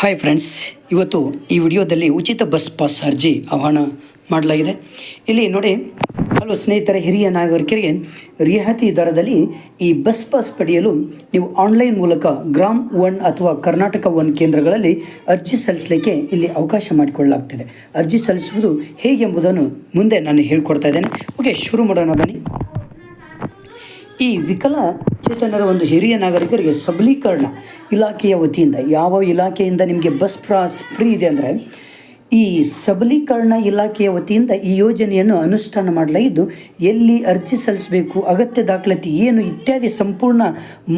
Hi friends ಇವತ್ತು ಈ ವಿಡಿಯೋದಲ್ಲಿ ಉಚಿತ ಬಸ್ ಪಾಸ್ ಅರ್ಜಿ ಆಹ್ವಾನ ಮಾಡಲಾಗಿದೆ. ಇಲ್ಲಿ ನೋಡಿ, ಹಲವು ಸ್ನೇಹಿತರ, ಹಿರಿಯ ನಾಗರಿಕರಿಗೆ ರಿಯಾಯಿತಿ ದರದಲ್ಲಿ ಈ ಬಸ್ ಪಾಸ್ ಪಡೆಯಲು ನೀವು ಆನ್ಲೈನ್ ಮೂಲಕ ಗ್ರಾಮ್ ಒನ್ ಅಥವಾ ಕರ್ನಾಟಕ ಒನ್ ಕೇಂದ್ರಗಳಲ್ಲಿ ಅರ್ಜಿ ಸಲ್ಲಿಸಲಿಕ್ಕೆ ಇಲ್ಲಿ ಅವಕಾಶ ಮಾಡಿಕೊಳ್ಳಲಾಗ್ತದೆ. ಅರ್ಜಿ ಸಲ್ಲಿಸುವುದು ಹೇಗೆ ಎಂಬುದನ್ನು ಮುಂದೆ ನಾನು ಹೇಳ್ಕೊಡ್ತಾ ಇದ್ದೇನೆ. ಓಕೆ ಶುರು ಮಾಡೋಣ ಬನ್ನಿ. ಈ ವಿಕಲಚೇತನರ ಒಂದು ಹಿರಿಯ ನಾಗರಿಕರಿಗೆ ಸಬಲೀಕರಣ ಇಲಾಖೆಯ ವತಿಯಿಂದ, ಯಾವ ಇಲಾಖೆಯಿಂದ ನಿಮಗೆ ಬಸ್ ಪ್ರಾಸ್ ಫ್ರೀ ಇದೆ ಅಂದರೆ, ಈ ಸಬಲೀಕರಣ ಇಲಾಖೆಯ ವತಿಯಿಂದ ಈ ಯೋಜನೆಯನ್ನು ಅನುಷ್ಠಾನ ಮಾಡಲಾಗಿದ್ದು, ಎಲ್ಲಿ ಅರ್ಜಿ ಸಲ್ಲಿಸಬೇಕು, ಅಗತ್ಯ ದಾಖಲಾತಿ ಏನು, ಇತ್ಯಾದಿ ಸಂಪೂರ್ಣ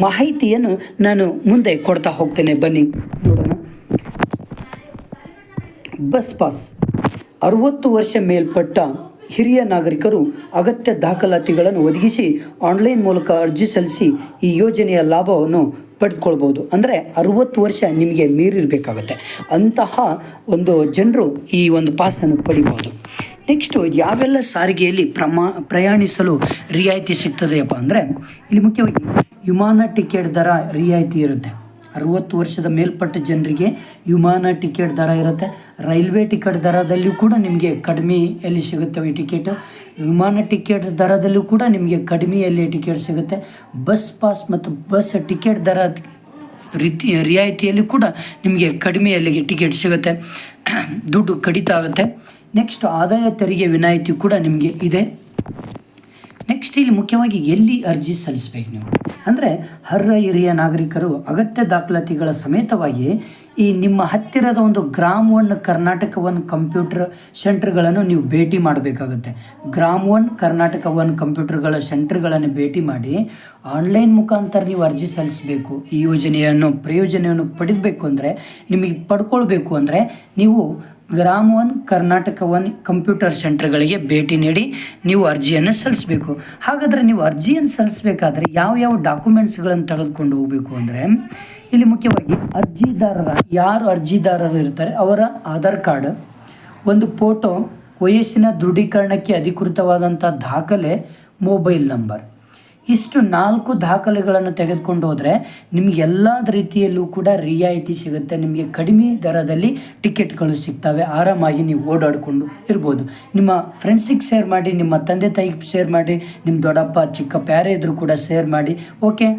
ಮಾಹಿತಿಯನ್ನು ನಾನು ಮುಂದೆ ಕೊಡ್ತಾ ಹೋಗ್ತೇನೆ. ಬನ್ನಿ, ನೋಡೋಣ. Bus pass. ಅರುವತ್ತು ವರ್ಷ ಮೇಲ್ಪಟ್ಟ ಹಿರಿಯ ನಾಗರಿಕರು ಅಗತ್ಯ ದಾಖಲಾತಿಗಳನ್ನು ಒದಗಿಸಿ ಆನ್ಲೈನ್ ಮೂಲಕ ಅರ್ಜಿ ಸಲ್ಲಿಸಿ ಈ ಯೋಜನೆಯ ಲಾಭವನ್ನು ಪಡೆದುಕೊಳ್ಬೋದು ಅಂದರೆ ಅರುವತ್ತು ವರ್ಷ ನಿಮಗೆ ಮೀರಿರಬೇಕಾಗುತ್ತೆ. ಅಂತಹ ಒಂದು ಜನರು ಈ ಒಂದು ಪಾಸನ್ನು ಪಡಿಬೋದು ನೆಕ್ಸ್ಟು ಯಾವೆಲ್ಲ ಸಾರಿಗೆಯಲ್ಲಿ ಪ್ರಮಾ, ಪ್ರಯಾಣಿಸಲು ರಿಯಾಯಿತಿ ಸಿಗ್ತದೆಯಪ್ಪ ಅಂದರೆ, ಇಲ್ಲಿ ಮುಖ್ಯವಾಗಿ ವಿಮಾನ ಟಿಕೆಟ್ ದರ ರಿಯಾಯಿತಿ ಇರುತ್ತೆ. ಅರುವತ್ತು ವರ್ಷದ ಮೇಲ್ಪಟ್ಟ ಜನರಿಗೆ ವಿಮಾನ ಟಿಕೆಟ್ ದರ ಇರುತ್ತೆ. ರೈಲ್ವೆ ಟಿಕೆಟ್ ದರದಲ್ಲಿಯೂ ಕೂಡ ನಿಮಗೆ ಕಡಿಮೆಯಲ್ಲಿ ಸಿಗುತ್ತೆ ಸಿಗುತ್ತವೆ ಟಿಕೆಟ್. ವಿಮಾನ ಟಿಕೆಟ್ ದರದಲ್ಲೂ ಕೂಡ ನಿಮಗೆ ಕಡಿಮೆಯಲ್ಲಿ ಟಿಕೆಟ್ ಸಿಗುತ್ತೆ. ಬಸ್ ಪಾಸ್ ಮತ್ತು ಬಸ್ ಟಿಕೆಟ್ ದರ ರೀತಿ, ರಿಯಾಯಿತಿಯಲ್ಲಿ ಕೂಡ ನಿಮಗೆ ಕಡಿಮೆಯಲ್ಲಿ ಟಿಕೆಟ್ ಸಿಗುತ್ತೆ. ದುಡ್ಡು ಕಡಿತ ಆಗುತ್ತೆ. ನೆಕ್ಸ್ಟ್ ಆದಾಯ ತೆರಿಗೆ ವಿನಾಯಿತಿ ಕೂಡ ನಿಮಗೆ ಇದೆ. ನೆಕ್ಸ್ಟ್ ಇಲ್ಲಿ ಮುಖ್ಯವಾಗಿ ಎಲ್ಲಿ ಅರ್ಜಿ ಸಲ್ಲಿಸಬೇಕು ನೀವು? ಅಂದರೆ ಅರ್ಹ ಹಿರಿಯ ನಾಗರಿಕರು ಅಗತ್ಯ ದಾಖಲಾತಿಗಳ ಸಮೇತವಾಗಿ ಈ ನಿಮ್ಮ ಹತ್ತಿರದ ಒಂದು Gram One Karnataka One computer ಸೆಂಟ್ರ್ಗಳನ್ನು ನೀವು ಭೇಟಿ ಮಾಡಬೇಕಾಗುತ್ತೆ. ಗ್ರಾಮ್ ಒನ್ ಕರ್ನಾಟಕ ಒನ್ ಕಂಪ್ಯೂಟರ್ಗಳ ಸೆಂಟರ್ಗಳನ್ನು ಭೇಟಿ ಮಾಡಿ ಆನ್ಲೈನ್ ಮುಖಾಂತರ ನೀವು ಅರ್ಜಿ ಸಲ್ಲಿಸಬೇಕು. ಈ ಯೋಜನೆಯನ್ನು ಪ್ರಯೋಜನವನ್ನು ಪಡೆದಬೇಕು ಅಂದರೆ, ನಿಮಗೆ ಪಡ್ಕೊಳ್ಬೇಕು ಅಂದರೆ ನೀವು Gram One Karnataka One computer ಸೆಂಟರ್ಗಳಿಗೆ ಭೇಟಿ ನೀಡಿ ನೀವು ಅರ್ಜಿಯನ್ನು ಸಲ್ಲಿಸಬೇಕು. ಹಾಗಾದರೆ ನೀವು ಅರ್ಜಿಯನ್ನು ಸಲ್ಲಿಸಬೇಕಾದ್ರೆ ಯಾವ ಯಾವ ಡಾಕ್ಯುಮೆಂಟ್ಸ್ಗಳನ್ನು ತೆಗೆದುಕೊಂಡು ಹೋಗಬೇಕು ಅಂದರೆ, ಇಲ್ಲಿ ಮುಖ್ಯವಾಗಿ ಅರ್ಜಿದಾರರ, ಯಾರು ಅರ್ಜಿದಾರರು ಇರ್ತಾರೆ ಅವರ ಆಧಾರ್ ಕಾರ್ಡ್, ಒಂದು ಫೋಟೋ, ವಯಸ್ಸಿನ ದೃಢೀಕರಣಕ್ಕೆ ಅಧಿಕೃತವಾದಂಥ ದಾಖಲೆ, ಮೊಬೈಲ್ ನಂಬರ್. ಇಷ್ಟು ನಾಲ್ಕು ದಾಖಲೆಗಳನ್ನು ತೆಗೆದುಕೊಂಡು ಹೋದರೆ ನಿಮಗೆ ಎಲ್ಲ ರೀತಿಯಲ್ಲೂ ಕೂಡ ರಿಯಾಯಿತಿ ಸಿಗುತ್ತೆ. ನಿಮಗೆ ಕಡಿಮೆ ದರದಲ್ಲಿ ಟಿಕೆಟ್ಗಳು ಸಿಗ್ತವೆ. ಆರಾಮಾಗಿ ನೀವು ಓಡಾಡಿಕೊಂಡು ಇರ್ಬೋದು. ನಿಮ್ಮ ಫ್ರೆಂಡ್ಸಿಗೆ ಶೇರ್ ಮಾಡಿ, ನಿಮ್ಮ ತಂದೆ ತಾಯಿಗೆ ಶೇರ್ ಮಾಡಿ ನಿಮ್ಮ ದೊಡ್ಡಪ್ಪ, ಚಿಕ್ಕಪ್ಪ ಯಾರೇ ಇದ್ದರೂ ಕೂಡ ಶೇರ್ ಮಾಡಿ ಓಕೆ